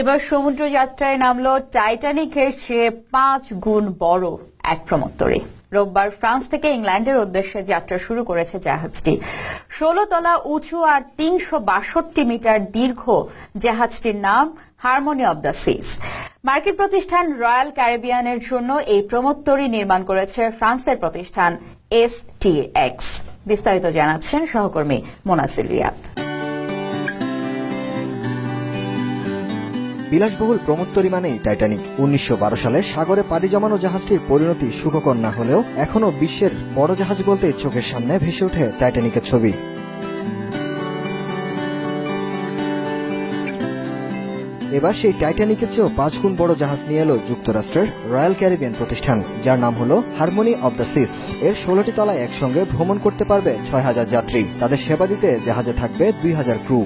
এবার সমুদ্র যাত্রায় নামলো টাইটানিকের চেয়ে পাঁচ গুণ বড় এক প্রমোত্তরী রোববার ফ্রান্স থেকে ইংল্যান্ডের উদ্দেশ্যে যাত্রা শুরু করেছে জাহাজটি। ষোলো তলা উঁচু আর তিনশো বাষট্টি মিটার দীর্ঘ জাহাজটির নাম হারমোনি অব দ্য সিজ। মার্কিন প্রতিষ্ঠান রয়্যাল ক্যারিবিয়ানের জন্য এই প্রমোত্তরী নির্মাণ করেছে ফ্রান্সের প্রতিষ্ঠান এস টি এক্স। বিস্তারিত জানাচ্ছেন সহকর্মী মোনাসিল রিয়াদ বিলাসবহুল প্রমোত্তরী মানেই টাইটানিক। উনিশশো বারো সালে সাগরে পাড়ি জমানো জাহাজটির পরিণতি সুখকর না হলেও এখনও বিশ্বের বড় জাহাজ বলতে চোখের সামনে ভেসে ওঠে টাইটানিকের ছবি। এবার সেই টাইটানিকের চেয়েও পাঁচ গুণ বড় জাহাজ নিয়ে এলো যুক্তরাষ্ট্রের রয়্যাল ক্যারিবিয়ান প্রতিষ্ঠান, যার নাম হলো হারমোনি অব দ্য সিস। এর ষোলোটি তলায় একসঙ্গে ভ্রমণ করতে পারবে ছয় হাজার যাত্রী। তাদের সেবা দিতে জাহাজে থাকবে দুই হাজার ক্রু।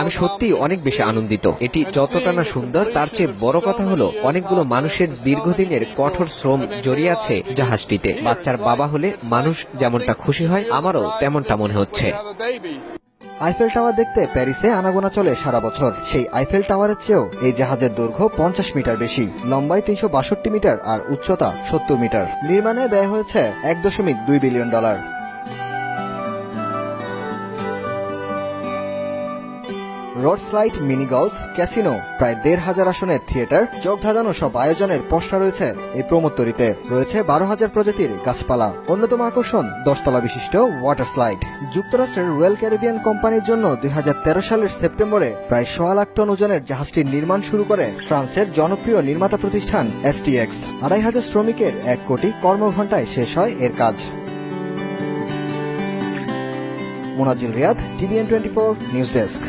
আমি সত্যি অনেক বেশি আনন্দিত। এটি যতটা না সুন্দর, তার চেয়ে বড় কথা হলো অনেকগুলো মানুষের দীর্ঘদিনের কঠোর শ্রম জড়িয়ে আছে জাহাজটিতে। বাচ্চার বাবা হলে মানুষ যেমনটা খুশি হয়, আমারও তেমনটা মনে হচ্ছে। আইফেল টাওয়ার দেখতে প্যারিসে আনাগোনা চলে সারা বছর। সেই আইফেল টাওয়ারের চেয়েও এই জাহাজের দৈর্ঘ্য পঞ্চাশ মিটার বেশি। লম্বায় তিনশো বাষট্টি মিটার আর উচ্চতা সত্তর মিটার। নির্মাণে ব্যয় হয়েছে এক দশমিক দুই billion dollar. Road slide, mini golf, casino, প্রায় দেড় হাজার আসনের থিয়েটার চোখ ধাঁধানো সব আয়োজনের পশরা রয়েছে এই প্রমোত্তরিতে রয়েছে বারো হাজার প্রজাতির গাছপালা। অন্যতম আকর্ষণ, দশতলা বিশিষ্ট ওয়াটার স্লাইড। যুক্তরাষ্ট্রের রয়্যাল ক্যারিবিয়ান কোম্পানির জন্য দুই হাজার তেরো সালের সেপ্টেম্বরে প্রায় সোয়া লাখ টন ওজনের জাহাজটির নির্মাণ শুরু করে ফ্রান্সের জনপ্রিয় নির্মাতা প্রতিষ্ঠান এসটিএক্স আড়াই হাজার শ্রমিকের এক কোটি কর্মঘণ্টায় শেষ হয় এর কাজ। Monazil Riyad, TVN twenty four, news desk.